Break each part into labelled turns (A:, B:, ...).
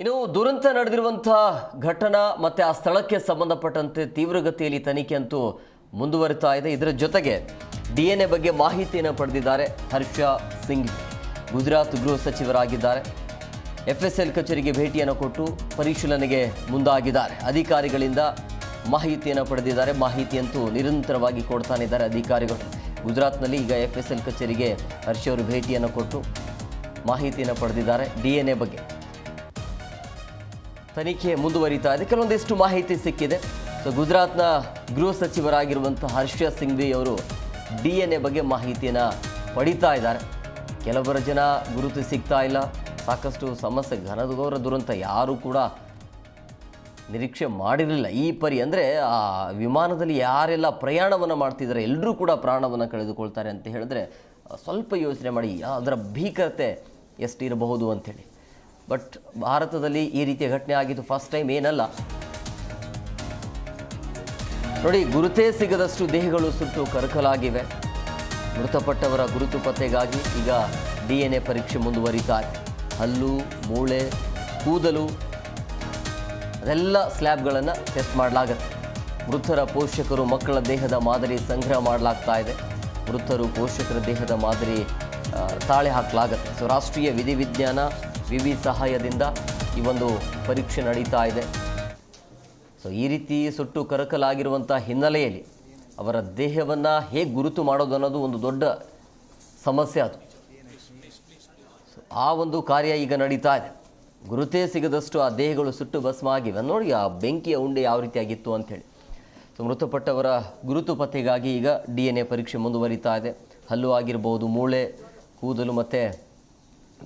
A: ಇನ್ನು ದುರಂತ ನಡೆದಿರುವಂಥ ಘಟನಾ ಮತ್ತೆ ಆ ಸ್ಥಳಕ್ಕೆ ಸಂಬಂಧಪಟ್ಟಂತೆ ತೀವ್ರಗತಿಯಲ್ಲಿ ತನಿಖೆ ಅಂತೂ ಮುಂದುವರಿತಾ ಇದೆ. ಇದರ ಜೊತೆಗೆ ಡಿ ಎನ್ ಎ ಬಗ್ಗೆ ಮಾಹಿತಿಯನ್ನು ಪಡೆದಿದ್ದಾರೆ. ಹರ್ಷ ಸಿಂಗ್ ಗುಜರಾತ್ ಗೃಹ ಸಚಿವರಾಗಿದ್ದಾರೆ. ಎಫ್ ಎಸ್ ಎಲ್ ಕಚೇರಿಗೆ ಭೇಟಿಯನ್ನು ಕೊಟ್ಟು ಪರಿಶೀಲನೆಗೆ ಮುಂದಾಗಿದ್ದಾರೆ. ಅಧಿಕಾರಿಗಳಿಂದ ಮಾಹಿತಿಯನ್ನು ಪಡೆದಿದ್ದಾರೆ. ಮಾಹಿತಿಯಂತೂ ನಿರಂತರವಾಗಿ ಕೊಡ್ತಾನಿದ್ದಾರೆ ಅಧಿಕಾರಿಗಳು. ಗುಜರಾತ್ನಲ್ಲಿ ಈಗ ಎಫ್ ಎಸ್ ಎಲ್ ಕಚೇರಿಗೆ ಹರ್ಷ ಅವರು ಭೇಟಿಯನ್ನು ಕೊಟ್ಟು ಮಾಹಿತಿಯನ್ನು ಪಡೆದಿದ್ದಾರೆ. ಡಿ ಎನ್ ಎ ಬಗ್ಗೆ ತನಿಖೆ ಮುಂದುವರಿತಾ ಇದೆ. ಕೆಲವೊಂದಿಷ್ಟು ಮಾಹಿತಿ ಸಿಕ್ಕಿದೆ. ಸೊ, ಗುಜರಾತ್ನ ಗೃಹ ಸಚಿವರಾಗಿರುವಂಥ ಹರ್ಷ ಸಿಂಘ್ವಿ ಅವರು ಡಿ ಎನ್ ಎ ಬಗ್ಗೆ ಮಾಹಿತಿಯನ್ನು ಪಡಿತಾ ಇದ್ದಾರೆ. ಕೆಲವರ ಜನ ಗುರುತು ಸಿಗ್ತಾ ಇಲ್ಲ. ಸಾಕಷ್ಟು ಸಮಸ್ಯೆ ಘನಘೋರ ದುರಂತ ಯಾರೂ ಕೂಡ ನಿರೀಕ್ಷೆ ಮಾಡಿರಲಿಲ್ಲ. ಈ ಪರಿ ಅಂದರೆ, ಆ ವಿಮಾನದಲ್ಲಿ ಯಾರೆಲ್ಲ ಪ್ರಯಾಣವನ್ನು ಮಾಡ್ತಿದ್ದಾರೆ ಎಲ್ಲರೂ ಕೂಡ ಪ್ರಾಣವನ್ನು ಕಳೆದುಕೊಳ್ತಾರೆ ಅಂತ ಹೇಳಿದ್ರೆ, ಸ್ವಲ್ಪ ಯೋಚನೆ ಮಾಡಿ ಅದರ ಭೀಕರತೆ ಎಷ್ಟಿರಬಹುದು ಅಂಥೇಳಿ ಬಟ್ ಭಾರತದಲ್ಲಿ ಈ ರೀತಿಯ ಘಟನೆ ಆಗಿದ್ದು ಫಸ್ಟ್ ಟೈಮ್ ಏನಲ್ಲ. ನೋಡಿ, ಗುರುತೇ ಸಿಗದಷ್ಟು ದೇಹಗಳು ಸುಟ್ಟು ಕರಕಲಾಗಿವೆ. ಮೃತಪಟ್ಟವರ ಗುರುತು ಪತ್ತೆಗಾಗಿ ಈಗ ಡಿ ಎನ್ ಎ ಪರೀಕ್ಷೆ ಮುಂದುವರಿತಾರೆ ಹಲ್ಲು, ಮೂಳೆ, ಕೂದಲು, ಅದೆಲ್ಲ ಸ್ಲ್ಯಾಬ್ಗಳನ್ನು ಟೆಸ್ಟ್ ಮಾಡಲಾಗುತ್ತೆ. ಮೃತರ ಪೋಷಕರು ಮಕ್ಕಳ ದೇಹದ ಮಾದರಿ ಸಂಗ್ರಹ ಮಾಡಲಾಗ್ತಾ ಇದೆ. ಮೃತರು ಪೋಷಕರ ದೇಹದ ಮಾದರಿ ತಾಳೆ ಹಾಕಲಾಗುತ್ತೆ. ಸೊ ರಾಷ್ಟ್ರೀಯ ವಿಧಿವಿಜ್ಞಾನ ವಿವಿ ಸಹಾಯದಿಂದ ಈ ಒಂದು ಪರೀಕ್ಷೆ ನಡೀತಾ ಇದೆ. ಸೊ ಈ ರೀತಿ ಸುಟ್ಟು ಕರಕಲಾಗಿರುವಂಥ ಹಿನ್ನೆಲೆಯಲ್ಲಿ ಅವರ ದೇಹವನ್ನು ಹೇಗೆ ಗುರುತು ಮಾಡೋದು ಅನ್ನೋದು ಒಂದು ದೊಡ್ಡ ಸಮಸ್ಯೆ ಅದು. ಆ ಒಂದು ಕಾರ್ಯ ಈಗ ನಡೀತಾ ಇದೆ. ಗುರುತೇ ಸಿಗದಷ್ಟು ಆ ದೇಹಗಳು ಸುಟ್ಟು ಭಸ್ಮ ಆಗಿವೆ ನೋಡಿ, ಆ ಬೆಂಕಿಯ ಉಂಡೆ ಯಾವ ರೀತಿಯಾಗಿತ್ತು ಅಂಥೇಳಿ ಸೊ ಮೃತಪಟ್ಟವರ ಗುರುತು ಪತ್ತೆಗಾಗಿ ಈಗ ಡಿ ಎನ್ ಎ ಪರೀಕ್ಷೆ ಮುಂದುವರಿತಾ ಇದೆ. ಹಲ್ಲು ಆಗಿರ್ಬೋದು, ಮೂಳೆ, ಕೂದಲು ಮತ್ತು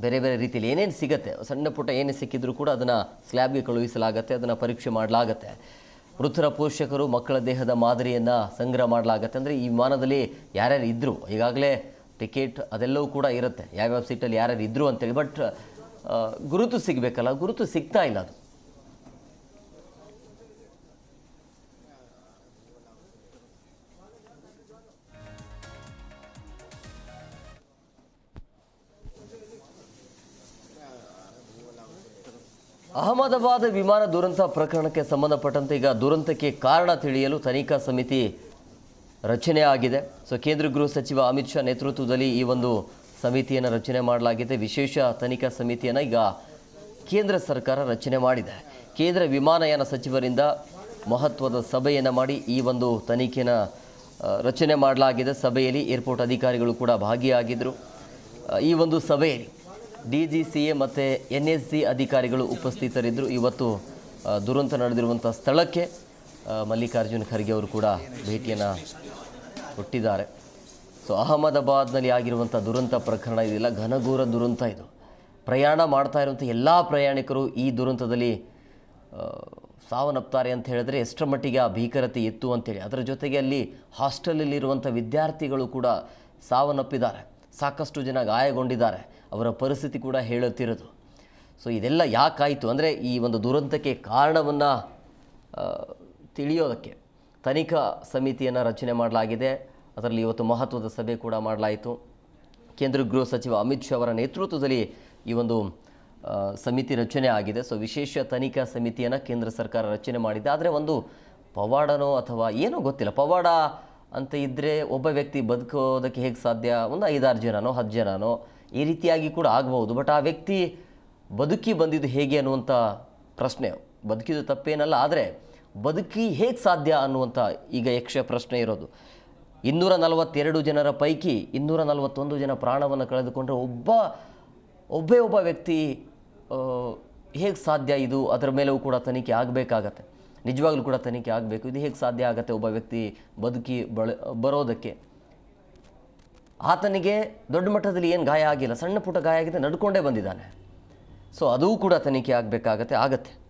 A: ಬೇರೆ ಬೇರೆ ರೀತಿಯಲ್ಲಿ ಏನೇನು ಸಿಗುತ್ತೆ, ಸಣ್ಣ ಪುಟ್ಟ ಏನೇ ಸಿಕ್ಕಿದ್ರೂ ಕೂಡ ಅದನ್ನು ಸ್ಲ್ಯಾಬ್ಗೆ ಕಳುಹಿಸಲಾಗುತ್ತೆ, ಅದನ್ನು ಪರೀಕ್ಷೆ ಮಾಡಲಾಗತ್ತೆ. ಮೃತರ ಪೋಷಕರು ಮಕ್ಕಳ ದೇಹದ ಮಾದರಿಯನ್ನು ಸಂಗ್ರಹ ಮಾಡಲಾಗತ್ತೆ. ಅಂದರೆ ಈ ವಿಮಾನದಲ್ಲಿ ಯಾರ್ಯಾರು ಇದ್ದರು ಈಗಾಗಲೇ ಟಿಕೆಟ್ ಅದೆಲ್ಲವೂ ಕೂಡ ಇರುತ್ತೆ. ಯಾವ್ಯಾವ ಸೀಟಲ್ಲಿ ಯಾರ್ಯಾರು ಇದ್ದರು ಅಂತೇಳಿ ಬಟ್ ಗುರುತು ಸಿಗಬೇಕಲ್ಲ, ಗುರುತು ಸಿಗ್ತಾ ಇಲ್ಲ ಅದು. ಅಹಮದಾಬಾದ್ ವಿಮಾನ ದುರಂತ ಪ್ರಕರಣಕ್ಕೆ ಸಂಬಂಧಪಟ್ಟಂತೆ ಈಗ ದುರಂತಕ್ಕೆ ಕಾರಣ ತಿಳಿಯಲು ತನಿಖಾ ಸಮಿತಿ ರಚನೆ ಆಗಿದೆ. ಸೊ, ಕೇಂದ್ರ ಗೃಹ ಸಚಿವ ಅಮಿತ್ ಶಾ ನೇತೃತ್ವದಲ್ಲಿ ಈ ಒಂದು ಸಮಿತಿಯನ್ನು ರಚನೆ ಮಾಡಲಾಗಿದೆ. ವಿಶೇಷ ತನಿಖಾ ಸಮಿತಿಯನ್ನು ಈಗ ಕೇಂದ್ರ ಸರ್ಕಾರ ರಚನೆ ಮಾಡಿದೆ. ಕೇಂದ್ರ ವಿಮಾನಯಾನ ಸಚಿವರಿಂದ ಮಹತ್ವದ ಸಭೆಯನ್ನು ಮಾಡಿ ಈ ಒಂದು ತನಿಖೆನ ರಚನೆ ಮಾಡಲಾಗಿದೆ. ಸಭೆಯಲ್ಲಿ ಏರ್ಪೋರ್ಟ್ ಅಧಿಕಾರಿಗಳು ಕೂಡ ಭಾಗಿಯಾಗಿದ್ದರು ಈ ಒಂದು ಸಭೆಯಲ್ಲಿ ಡಿ ಜಿ ಸಿ ಎ ಮತ್ತು ಎನ್ ಎಸ್ ಸಿ ಅಧಿಕಾರಿಗಳು ಉಪಸ್ಥಿತರಿದ್ದರು. ಇವತ್ತು ದುರಂತ ನಡೆದಿರುವಂಥ ಸ್ಥಳಕ್ಕೆ ಮಲ್ಲಿಕಾರ್ಜುನ್ ಖರ್ಗೆ ಅವರು ಕೂಡ ಭೇಟಿಯನ್ನು ಕೊಟ್ಟಿದ್ದಾರೆ. ಸೊ, ಅಹಮದಾಬಾದ್ನಲ್ಲಿ ಆಗಿರುವಂಥ ದುರಂತ ಪ್ರಕರಣ ಇದೆಲ್ಲ ಘನಘೋರ ದುರಂತ ಇದು. ಪ್ರಯಾಣ ಮಾಡ್ತಾ ಇರುವಂಥ ಎಲ್ಲ ಪ್ರಯಾಣಿಕರು ಈ ದುರಂತದಲ್ಲಿ ಸಾವನ್ನಪ್ತಾರೆ ಅಂತ ಹೇಳಿದ್ರೆ ಎಷ್ಟರ ಮಟ್ಟಿಗೆ ಆ ಭೀಕರತೆ ಇತ್ತು ಅಂತೇಳಿ. ಅದರ ಜೊತೆಗೆ ಅಲ್ಲಿ ಹಾಸ್ಟೆಲಲ್ಲಿರುವಂಥ ವಿದ್ಯಾರ್ಥಿಗಳು ಕೂಡ ಸಾವನ್ನಪ್ಪಿದ್ದಾರೆ. ಸಾಕಷ್ಟು ಜನ ಗಾಯಗೊಂಡಿದ್ದಾರೆ. ಅವರ ಪರಿಸ್ಥಿತಿ ಕೂಡ ಹೇಳುತ್ತಿರೋದು ಸೊ ಇದೆಲ್ಲ ಯಾಕಾಯಿತು? ಅಂದರೆ ಈ ಒಂದು ದುರಂತಕ್ಕೆ ಕಾರಣವನ್ನು ತಿಳಿಯೋದಕ್ಕೆ ತನಿಖಾ ಸಮಿತಿಯನ್ನು ರಚನೆ ಮಾಡಲಾಗಿದೆ. ಅದರಲ್ಲಿ ಇವತ್ತು ಮಹತ್ವದ ಸಭೆ ಕೂಡ ಮಾಡಲಾಯಿತು. ಕೇಂದ್ರ ಗೃಹ ಸಚಿವ ಅಮಿತ್ ಶಾ ಅವರ ನೇತೃತ್ವದಲ್ಲಿ ಈ ಒಂದು ಸಮಿತಿ ರಚನೆ ಆಗಿದೆ. ಸೊ ವಿಶೇಷ ತನಿಖಾ ಸಮಿತಿಯನ್ನು ಕೇಂದ್ರ ಸರ್ಕಾರ ರಚನೆ ಮಾಡಿದೆ. ಆದರೆ ಒಂದು ಪವಾಡನೋ ಅಥವಾ ಏನೋ ಗೊತ್ತಿಲ್ಲ. ಪವಾಡ ಅಂತ ಇದ್ದರೆ ಒಬ್ಬ ವ್ಯಕ್ತಿ ಬದುಕೋದಕ್ಕೆ ಹೇಗೆ ಸಾಧ್ಯ? ಒಂದು ಐದಾರು ಜನನೋ, ಹತ್ತು ಜನನೋ ಈ ರೀತಿಯಾಗಿ ಕೂಡ ಆಗಬಹುದು. ಬಟ್ ಆ ವ್ಯಕ್ತಿ ಬದುಕಿ ಬಂದಿದ್ದು ಹೇಗೆ ಅನ್ನುವಂಥ ಪ್ರಶ್ನೆ. ಬದುಕಿದ್ದು ತಪ್ಪೇನಲ್ಲ, ಆದರೆ ಬದುಕಿ ಹೇಗೆ ಸಾಧ್ಯ ಅನ್ನುವಂಥ ಈಗ ಯಕ್ಷ ಪ್ರಶ್ನೆ ಇರೋದು. ಇನ್ನೂರ ನಲವತ್ತೆರಡು ಜನರ ಪೈಕಿ ಇನ್ನೂರ ನಲವತ್ತೊಂದು ಜನ ಪ್ರಾಣವನ್ನು ಕಳೆದುಕೊಂಡ್ರೆ ಒಬ್ಬ, ಒಬ್ಬೇ ಒಬ್ಬ ವ್ಯಕ್ತಿ ಹೇಗೆ ಸಾಧ್ಯ ಇದು? ಅದರ ಮೇಲೂ ಕೂಡ ತನಿಖೆ ಆಗಬೇಕಾಗತ್ತೆ. ನಿಜವಾಗ್ಲೂ ಕೂಡ ತನಿಖೆ ಆಗಬೇಕು. ಇದು ಹೇಗೆ ಸಾಧ್ಯ ಆಗುತ್ತೆ ಒಬ್ಬ ವ್ಯಕ್ತಿ ಬದುಕಿ ಬಳ, ಬರೋದಕ್ಕೆ? ಆತನಿಗೆ ದೊಡ್ಡ ಮಟ್ಟದಲ್ಲಿ ಏನು ಗಾಯ ಆಗಿಲ್ಲ, ಸಣ್ಣ ಪುಟ್ಟ ಗಾಯ ಆಗಿದೆ ನಡ್ಕೊಂಡೇ ಬಂದಿದ್ದಾನೆ. ಸೊ ಅದೂ ಕೂಡ ತನಿಖೆ ಆಗಬೇಕಾಗತ್ತೆ, ಆಗತ್ತೆ.